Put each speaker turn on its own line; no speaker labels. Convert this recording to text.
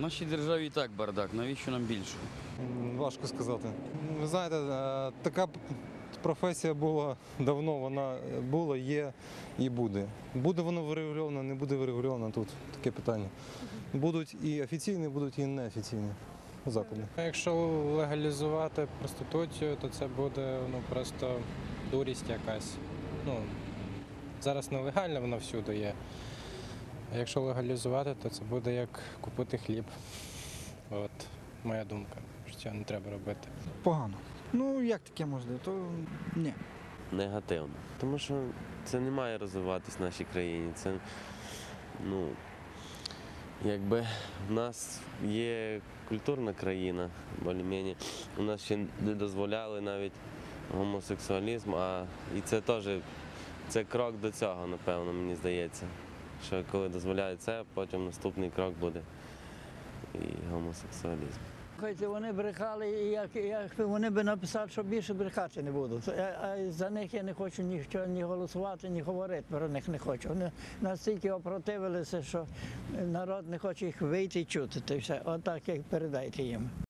В нашій державі і так бардак, навіщо нам більше?
Важко сказати. Ви знаєте, е, така професія була давно, вона була, є і буде. Буде воно врегульовано, не буде врегульовано тут таке питання. Будуть і офіційні, будуть і неофіційні заклади.
Якщо легалізувати проституцію, то це буде ну, просто дурість якась. Ну, зараз нелегально воно всюди є. А якщо легалізувати, то це буде як купити хліб. От моя думка, що цього не треба робити.
Погано. Ну як таке можливо? То ні.
негативно. Тому що це не має розвиватись в нашій країні. Це, ну, якби в нас є культурна країна, більш-менш. У нас ще не дозволяли навіть гомосексуалізм, а і це теж це крок до цього, напевно, мені здається. Що коли дозволяють це, потім наступний крок буде і гомосексуалізм.
Слухайте, вони брехали, і як, як вони би написали, що більше брехати не будуть. А, за них я не хочу нічого ні голосувати, ні говорити про них не хочу. Вони настільки опротивилися, що народ не хоче їх вийти чути. Та все. Отак як передайте їм.